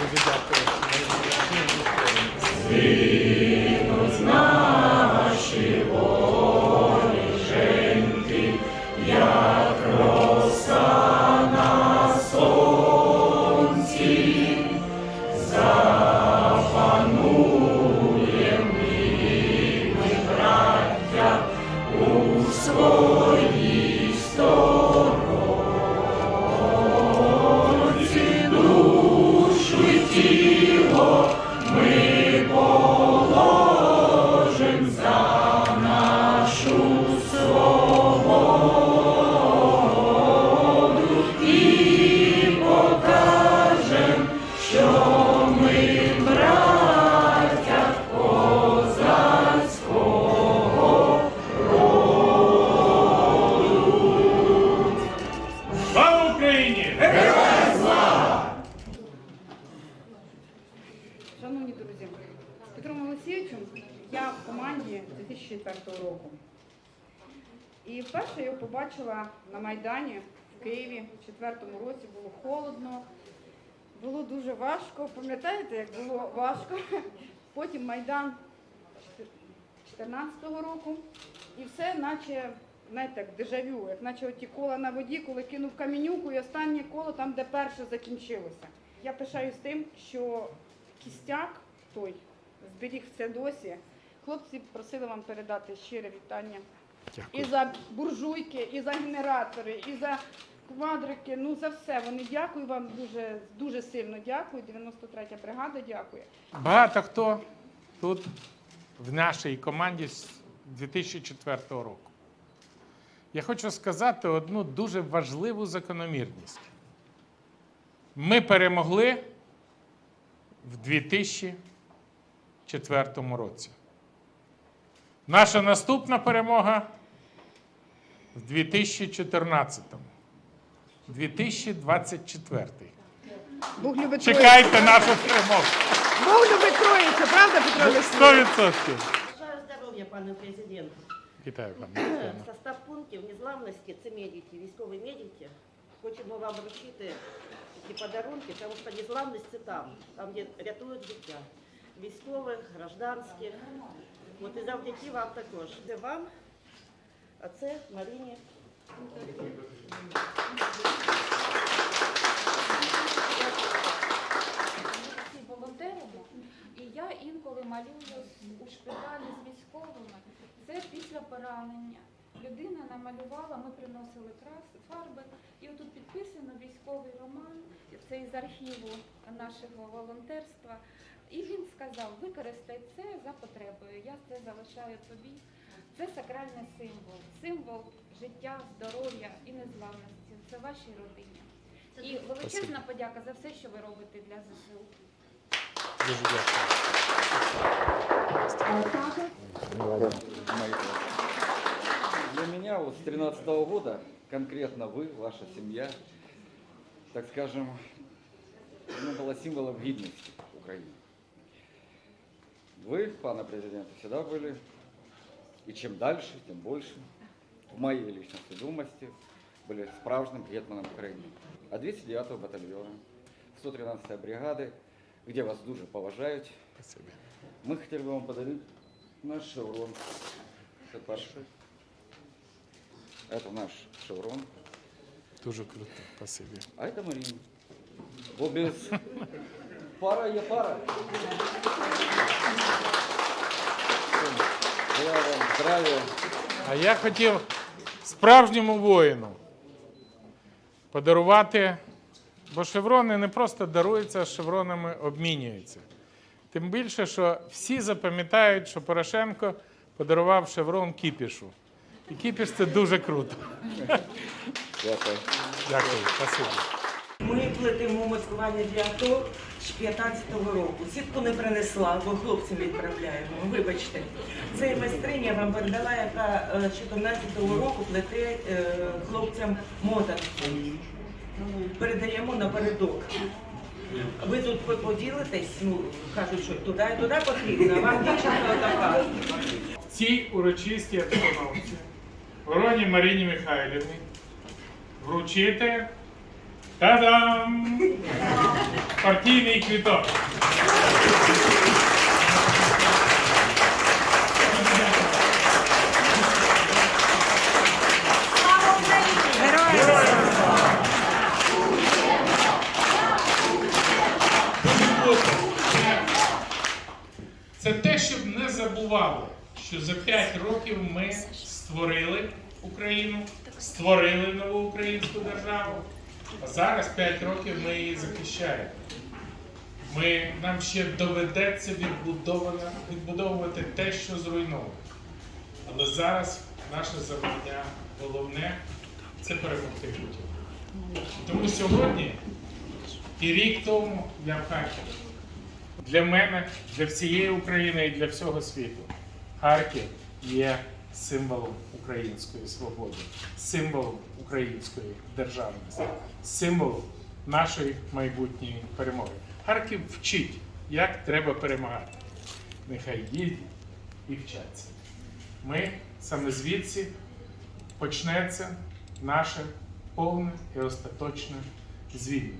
Дуже дякую. 2004 року. І вперше я його побачила на Майдані в Києві в четвертому році. Було холодно, було дуже важко. Пам'ятаєте, як було важко? Потім Майдан 2014 року. І все, наче, знаєте, як дежавю, як наче оті кола на воді, коли кинув камінюку і останнє коло там, де перше закінчилося. Я пишаюсь тим, що кістяк той зберіг це досі. Хлопці просили вам передати щире вітання і за буржуйки, і за генератори, і за квадрики. Ну за все. Вони дякую вам дуже, дуже сильно дякую. 93-я бригада дякує. Багато хто тут в нашій команді з 2004 року. Я хочу сказати одну дуже важливу закономірність. Ми перемогли в 2004 році. Наша наступна перемога в 2014. 2024. Бог любить Чекайте нашу перемогу. Бог любить троїцю, правда, Петро Олексійович? 100%. Бажаю здоров'я, пане президент. Вітаю, пане. Состав пунктів незламності це медики, військові медики. Хочемо вам вручити такі подарунки, тому що незламність це там, там, де рятують життя. Військових, гражданських. От і завдяки вам також. Де вам, а це Маріні. всі волонтеримо, і я інколи малюю у шпиталі з військовими. Це після поранення. Людина намалювала, ми приносили крас, фарби, і отут підписано військовий роман, це із архіву нашого волонтерства. І він сказав, використай це за потребою. Я це залишаю тобі. Це сакральний символ, символ життя, здоров'я і незламності. Це вашій родині. І величезна подяка за все, що ви робите для ЗСУ. Дуже дякую. Для меня вот с 2013 года конкретно вы, ваша семья, так скажем, ну, была символом гидности Украины. Вы, пане президента, всегда были, и чем дальше, тем больше, в моей личной свідомості, были справжнім гетманом України. А 209 батальйона, 113 бригады, где вас дуже поважають, Спасибо. мы хотели бы вам подарить наш шеврон. Это перший. Это наш шеврон. Дуже круто. Спасибо. А это Марина. Бо без пара є пара. Здравия. А я хотів справжньому воїну подарувати, бо шеврони не просто даруються, а шевронами обмінюються. Тим більше, що всі запам'ятають, що Порошенко подарував шеврон Кіпішу. І Кіпіш це дуже круто. Дякую. Дякую, спасибо. Ми плетемо маскування для АТО з 15-го року. Сітку не принесла, бо хлопцям відправляємо. Вибачте. Це майстриня вам передала, яка е, з 14-го року плете е, хлопцям мотанки. Передаємо напередок. Ви тут поділитесь, ну кажуть, що туди і туди потрібно, а вам дівчинка така. В цій урочистій обстановці Вороні Марині Михайлівні вручити та-дам! Партійний квіток. Це те, щоб не забували, що за 5 років ми створили Україну, створили нову українську державу, а зараз 5 років ми її захищаємо. Ми, нам ще доведеться відбудовувати те, що зруйновано. Але зараз наше завдання головне це перемогти Путіна. Тому сьогодні і рік тому я в Харкові. Для мене, для всієї України і для всього світу Харків є символом української свободи, символом української державності, символом нашої майбутньої перемоги. Харків вчить, як треба перемагати. Нехай їдуть і вчаться. Ми саме звідси почнеться наше повне і остаточне звільнення.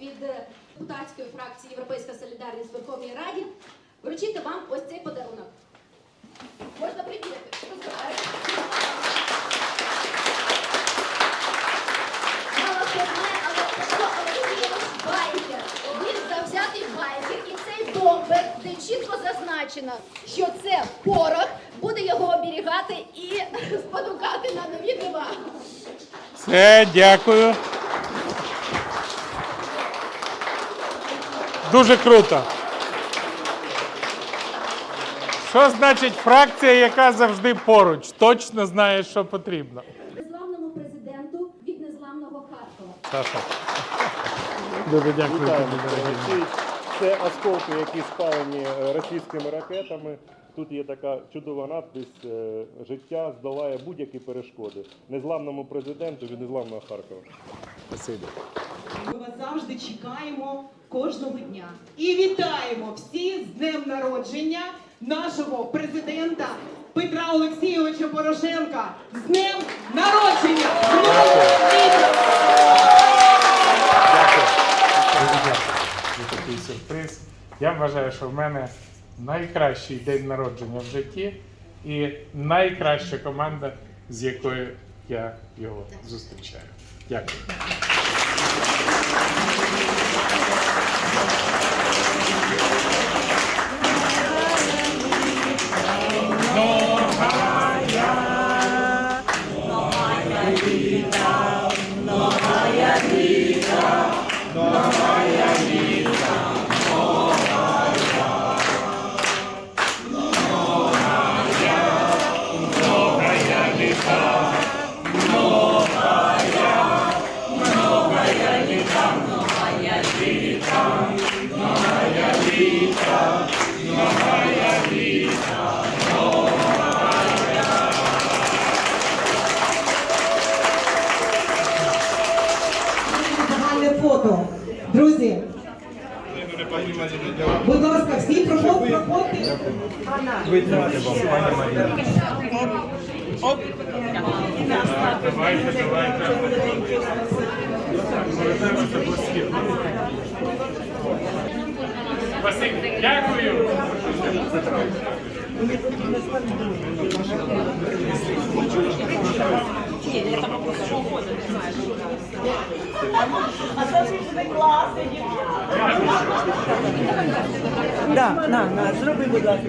від е, депутатської фракції Європейська Солідарність в Верховній Раді вручити вам ось цей подарунок. Можна приділити. Мало але що Байкер. Він завзятий байкер, і цей бомбер, чітко зазначено, що це порох, буде його оберігати і спонукати на нові дива. Все, дякую. Дуже круто. Що значить фракція, яка завжди поруч, точно знає, що потрібно. Незламному президенту від незламного Харкова. Саша. Дуже дякую тобі, дорогий. Ці- Це осколки, які спалені е, російськими ракетами. Тут є така чудова надпис е, Життя здолає будь-які перешкоди. Незламному президенту від незламного Харкова. Спасибі. Ми вас завжди чекаємо кожного дня і вітаємо всі з днем народження нашого президента Петра Олексійовича Порошенка. З днем народження! Такий сюрприз. Я вважаю, що в мене найкращий день народження в житті і найкраща команда, з якою я його зустрічаю. Дякую. Давайте, давайте. Спасибі. Дякую. Да, на, на, зроби, будь ласка.